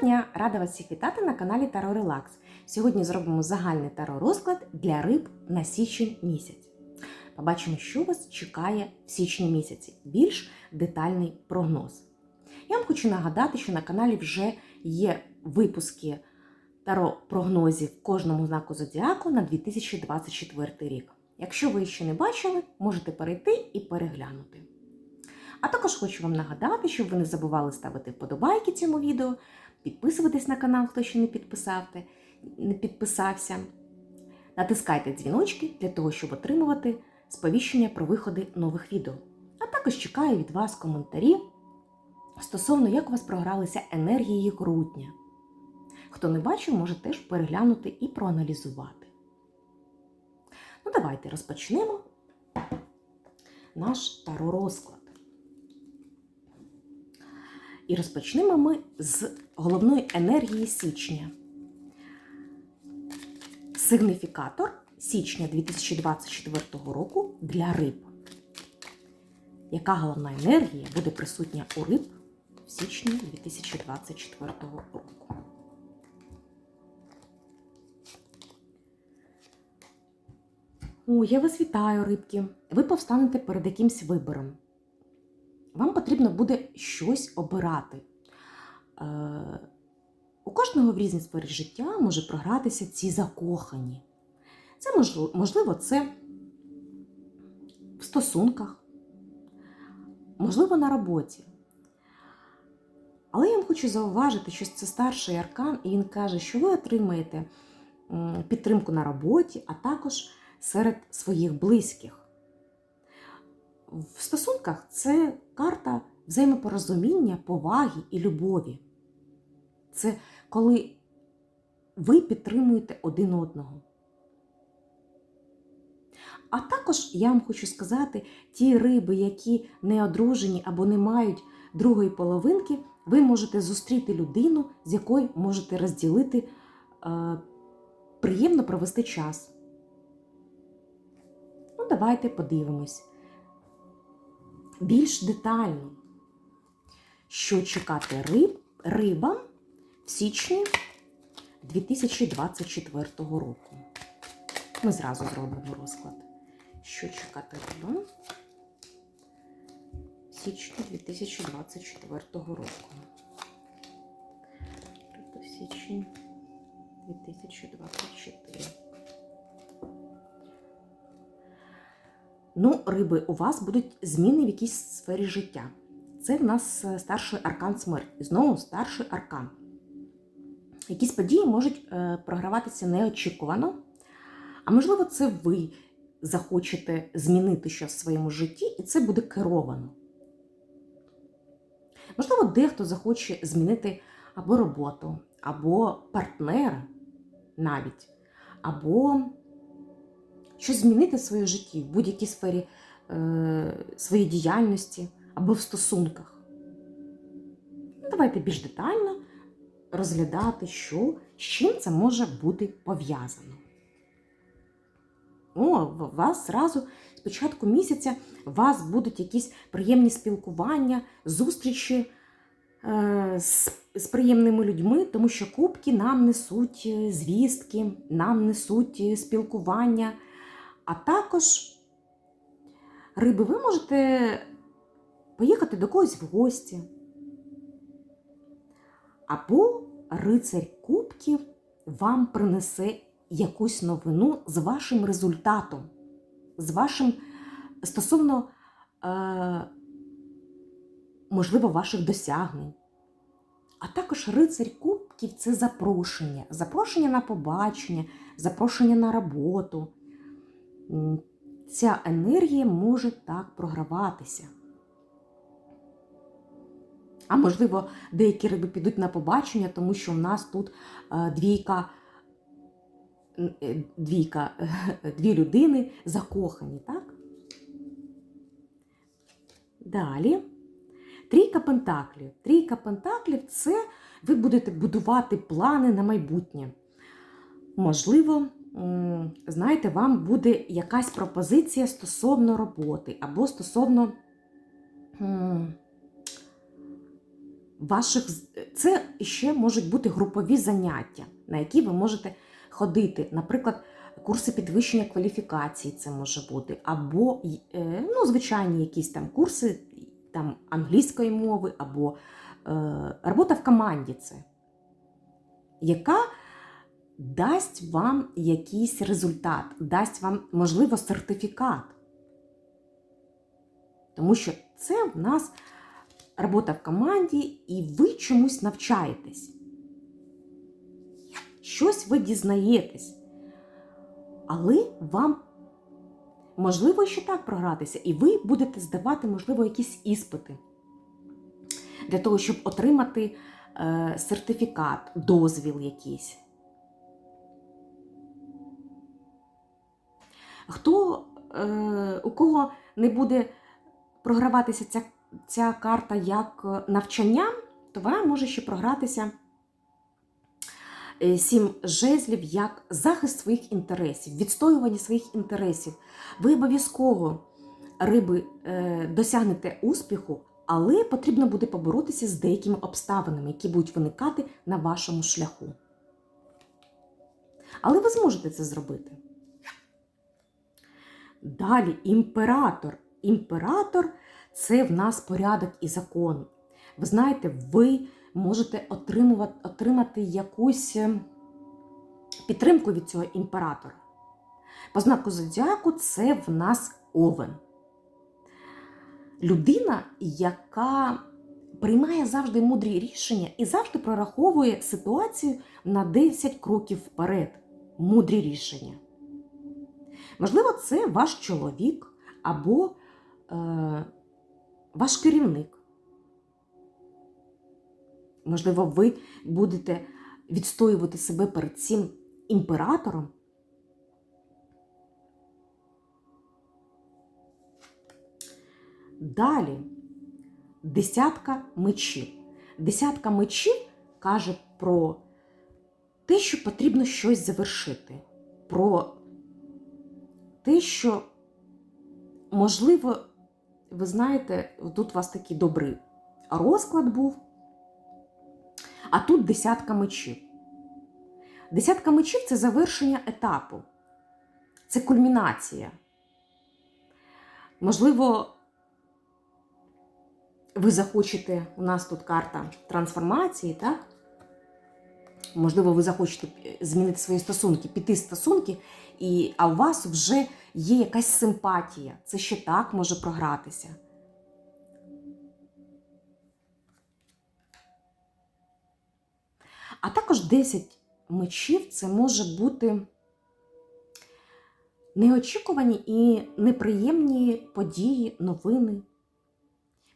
дня! Рада вас всіх вітати на каналі Таро Релакс. Сьогодні зробимо загальний таро розклад для риб на січень місяць. Побачимо, що вас чекає в січні місяці. Більш детальний прогноз. Я вам хочу нагадати, що на каналі вже є випуски таро прогнозів кожному знаку зодіаку на 2024 рік. Якщо ви ще не бачили, можете перейти і переглянути. А також хочу вам нагадати, щоб ви не забували ставити вподобайки цьому відео, підписуватись на канал, хто ще не підписав, не підписався. Натискайте дзвіночки для того, щоб отримувати сповіщення про виходи нових відео. А також чекаю від вас коментарі стосовно, як у вас програлися енергії грудня. Хто не бачив, може теж переглянути і проаналізувати. Ну, давайте розпочнемо наш таро розклад. І розпочнемо ми з головної енергії січня. Сигніфікатор січня 2024 року для риб. Яка головна енергія буде присутня у риб в січні 2024 року? О, я вас вітаю, рибки. Ви повстанете перед якимсь вибором вам потрібно буде щось обирати. Е, у кожного в різній сфері життя може програтися ці закохані. Це можливо, це в стосунках, можливо, на роботі. Але я вам хочу зауважити, що це старший аркан, і він каже, що ви отримаєте підтримку на роботі, а також серед своїх близьких. В стосунках це карта взаємопорозуміння, поваги і любові. Це коли ви підтримуєте один одного. А також я вам хочу сказати, ті риби, які не одружені або не мають другої половинки, ви можете зустріти людину, з якою можете розділити, е, приємно провести час. Ну, давайте подивимось більш детально, що чекати риб, рибам в січні 2024 року. Ми зразу зробимо розклад. Що чекати рибам в січні 2024 року. Риба січень 2024. Ну, риби, у вас будуть зміни в якійсь сфері життя. Це в нас е, старший аркан смерті. Знову старший аркан. Якісь події можуть е, програватися неочікувано. А можливо, це ви захочете змінити щось в своєму житті, і це буде керовано. Можливо, дехто захоче змінити або роботу, або партнера навіть, або щось змінити в своєму житті, в будь-якій сфері е, своєї діяльності або в стосунках. Ну, Давайте більш детально розглядати, що, з чим це може бути пов'язано. О, вас зразу з початку місяця у вас будуть якісь приємні спілкування, зустрічі е, з, з приємними людьми, тому що кубки нам несуть е, звістки, нам несуть е, спілкування. А також, риби, ви можете поїхати до когось в гості. Або рицарь кубків вам принесе якусь новину з вашим результатом, з вашим стосовно, е, можливо, ваших досягнень. А також рицарь кубків це запрошення, запрошення на побачення, запрошення на роботу ця енергія може так програватися. А можливо, деякі риби підуть на побачення, тому що в нас тут е, двійка, е, двійка, дві людини закохані, так? Далі. Трійка пентаклів. Трійка пентаклів це ви будете будувати плани на майбутнє. Можливо, знаєте, вам буде якась пропозиція стосовно роботи або стосовно ваших це ще можуть бути групові заняття, на які ви можете ходити. Наприклад, курси підвищення кваліфікації це може бути, або е, ну, звичайні якісь там курси там, англійської мови, або е, робота в команді це, яка дасть вам якийсь результат, дасть вам, можливо, сертифікат. Тому що це в нас робота в команді, і ви чомусь навчаєтесь. Щось ви дізнаєтесь. Але вам можливо ще так програтися, і ви будете здавати, можливо, якісь іспити для того, щоб отримати е, сертифікат, дозвіл якийсь. Хто, е, у кого не буде програватися ця, ця карта як навчання, то вона може ще програтися е, сім жезлів як захист своїх інтересів, відстоювання своїх інтересів. Ви обов'язково риби е, досягнете успіху, але потрібно буде поборотися з деякими обставинами, які будуть виникати на вашому шляху. Але ви зможете це зробити. Далі імператор. Імператор це в нас порядок і закон. Ви знаєте, ви можете отримувати, отримати якусь е, підтримку від цього імператора. По знаку зодіаку це в нас овен. Людина, яка приймає завжди мудрі рішення і завжди прораховує ситуацію на 10 кроків вперед. Мудрі рішення. Можливо, це ваш чоловік або е, ваш керівник. Можливо, ви будете відстоювати себе перед цим імператором. Далі десятка мечів. Десятка мечів каже про те, що потрібно щось завершити, про те, що, можливо, ви знаєте, тут у вас такий добрий розклад був, а тут десятка мечів. Десятка мечів це завершення етапу, це кульмінація. Можливо, ви захочете, у нас тут карта трансформації, так? Можливо, ви захочете змінити свої стосунки, піти стосунки, і, а у вас вже є якась симпатія. Це ще так може програтися. А також 10 мечів це може бути неочікувані і неприємні події, новини.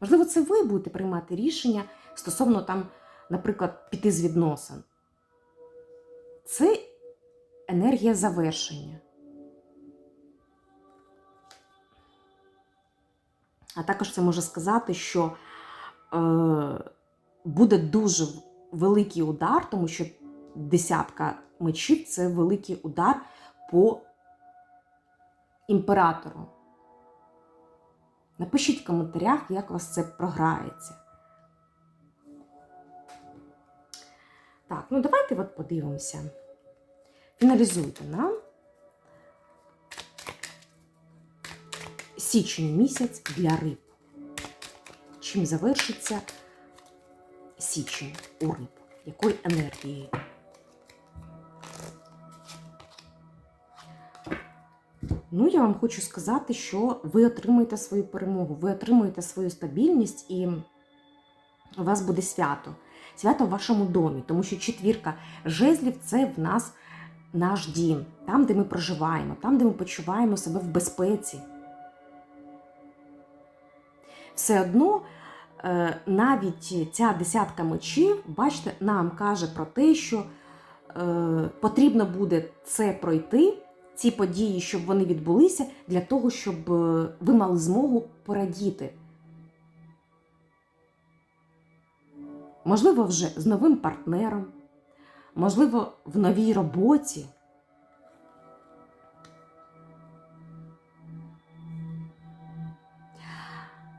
Можливо, це ви будете приймати рішення стосовно там, наприклад, піти з відносин. Це енергія завершення. А також це може сказати, що е, буде дуже великий удар, тому що десятка мечів це великий удар по імператору. Напишіть в коментарях, як у вас це програється. Так, ну давайте от подивимося. Фіналізуйте нам січень місяць для риб. Чим завершиться січень у риб? Якою енергією? Ну, я вам хочу сказати, що ви отримаєте свою перемогу, ви отримуєте свою стабільність і у вас буде свято. Свято в вашому домі, тому що четвірка жезлів це в нас наш дім, там, де ми проживаємо, там, де ми почуваємо себе в безпеці. Все одно, е, навіть ця десятка мечів, бачите, нам каже про те, що е, потрібно буде це пройти, ці події, щоб вони відбулися, для того, щоб е, ви мали змогу порадіти. Можливо, вже з новим партнером, можливо, в новій роботі.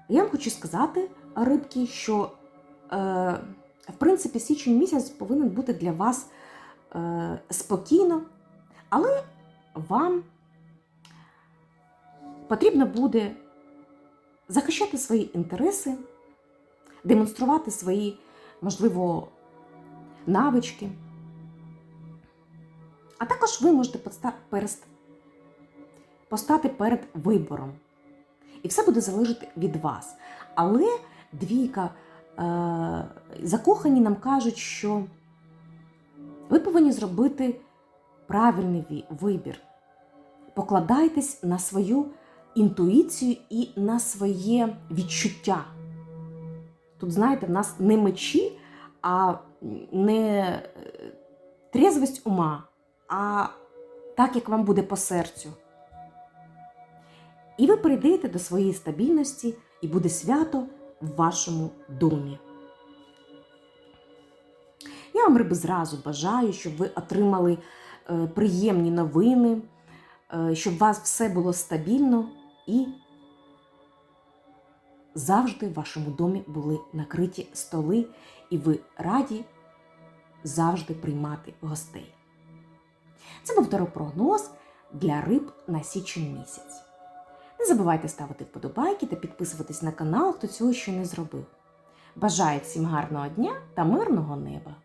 Я вам хочу сказати, рибки, що в принципі, січень місяць повинен бути для вас е, спокійно, але вам потрібно буде захищати свої інтереси, демонструвати свої, можливо, навички. А також ви можете постати перед вибором. І все буде залежати від вас. Але двійка е- закохані нам кажуть, що ви повинні зробити правильний вибір. Покладайтесь на свою інтуїцію і на своє відчуття. Тут, знаєте, в нас не мечі, а не е, трезвость ума, а так, як вам буде по серцю. І ви прийдете до своєї стабільності, і буде свято в вашому домі. Я вам риби зразу бажаю, щоб ви отримали е, приємні новини, е, щоб у вас все було стабільно і завжди в вашому домі були накриті столи, і ви раді завжди приймати гостей. Це був теропрогноз для риб на січень місяць. Не забувайте ставити вподобайки та підписуватись на канал, хто цього ще не зробив. Бажаю всім гарного дня та мирного неба!